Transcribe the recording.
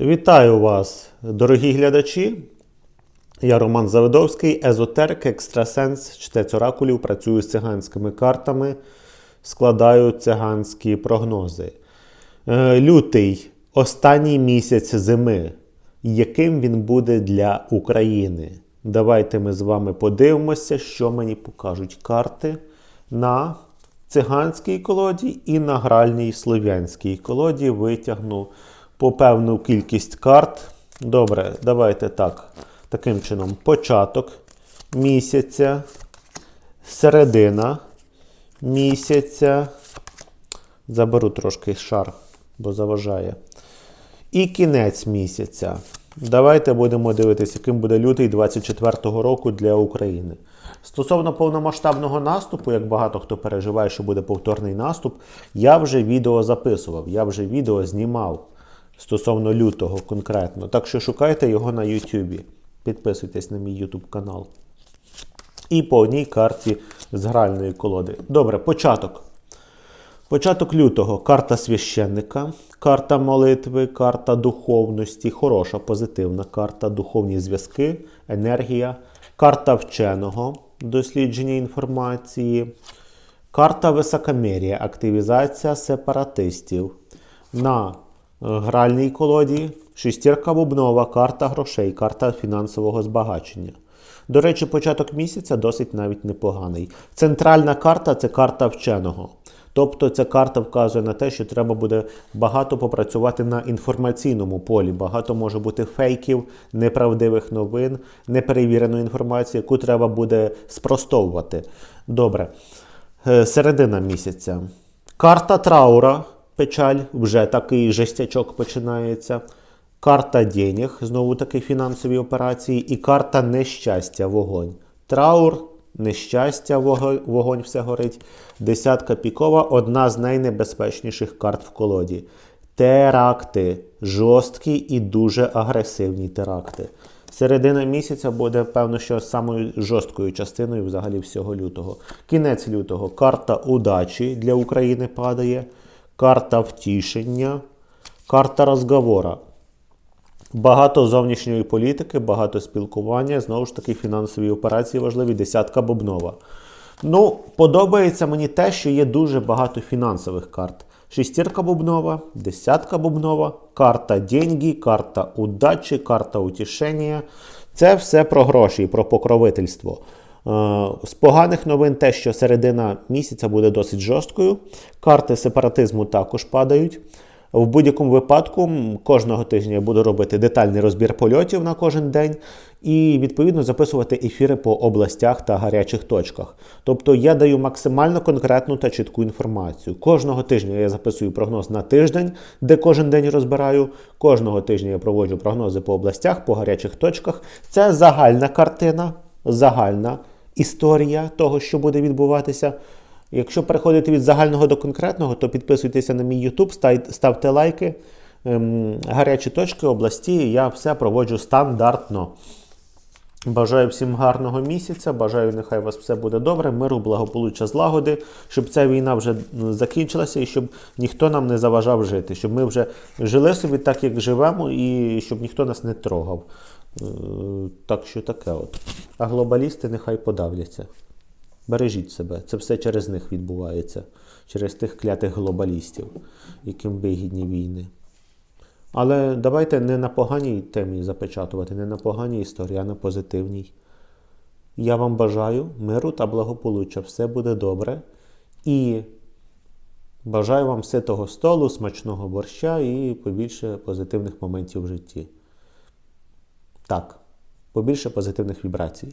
Вітаю вас, дорогі глядачі. Я Роман Завидовський, езотерик, екстрасенс, чтець оракулів, працюю з циганськими картами, складаю циганські прогнози. Е, Лютий останній місяць зими. Яким він буде для України? Давайте ми з вами подивимося, що мені покажуть карти на циганській колоді і на гральній слов'янській колоді. Витягну по певну кількість карт. Добре, давайте так. Таким чином, початок місяця, середина місяця. Заберу трошки шар, бо заважає. І кінець місяця. Давайте будемо дивитися, яким буде лютий 24-го року для України. Стосовно повномасштабного наступу, як багато хто переживає, що буде повторний наступ, я вже відео записував, я вже відео знімав стосовно лютого конкретно. Так що шукайте його на YouTube. Підписуйтесь на мій YouTube канал. І по одній карті з гральної колоди. Добре, початок. Початок лютого карта священника, карта молитви, карта духовності, хороша, позитивна карта, духовні зв'язки, енергія, карта вченого, дослідження інформації, карта високомір'я, активізація сепаратистів. На гральній колоді шестірка бубнова, карта грошей, карта фінансового збагачення. До речі, початок місяця досить навіть непоганий. Центральна карта це карта вченого. Тобто ця карта вказує на те, що треба буде багато попрацювати на інформаційному полі. Багато може бути фейків, неправдивих новин, неперевіреної інформації, яку треба буде спростовувати. Добре. Е, Середина місяця. Карта траура, печаль, вже такий жестячок починається. Карта денег, знову таки фінансові операції, і карта нещастя, вогонь. Траур, нещастя, вого- вогонь все горить. Десятка пікова одна з найнебезпечніших карт в колоді. Теракти. Жорсткі і дуже агресивні теракти. Середина місяця буде, певно, що самою жорсткою частиною взагалі всього лютого. Кінець лютого. Карта удачі для України падає. Карта втішення. Карта розговора. Багато зовнішньої політики, багато спілкування, знову ж таки, фінансові операції важливі, десятка бубнова. Ну, подобається мені те, що є дуже багато фінансових карт. Шестірка бубнова, десятка бубнова, карта деньги, карта удачі, карта утішення. Це все про гроші про покровительство. Е, З поганих новин те, що середина місяця буде досить жорсткою. Карти сепаратизму також падають. В будь-якому випадку кожного тижня я буду робити детальний розбір польотів на кожен день і відповідно записувати ефіри по областях та гарячих точках. Тобто я даю максимально конкретну та чітку інформацію. Кожного тижня я записую прогноз на тиждень, де кожен день розбираю. Кожного тижня я проводжу прогнози по областях, по гарячих точках. Це загальна картина, загальна історія того, що буде відбуватися. Якщо переходити від загального до конкретного, то підписуйтеся на мій YouTube, ставте лайки. Ем, Гарячі точки, області, я все проводжу стандартно. Бажаю всім гарного місяця. Бажаю, нехай у вас все буде добре, миру, благополуччя, злагоди, щоб ця війна вже закінчилася і щоб ніхто нам не заважав жити, щоб ми вже жили собі так, як живемо, і щоб ніхто нас не трогав. Е, Так що таке от. А глобалісти нехай подавляться. Бережіть себе. Це все через них відбувається, через тих клятих глобалістів, яким вигідні війни. Але давайте не на поганій темі запечатувати, не на поганій історії, а на позитивній. Я вам бажаю миру та благополуччя. Все буде добре. І бажаю вам ситого столу, смачного борща і побільше позитивних моментів в житті. Так, побільше позитивних вібрацій.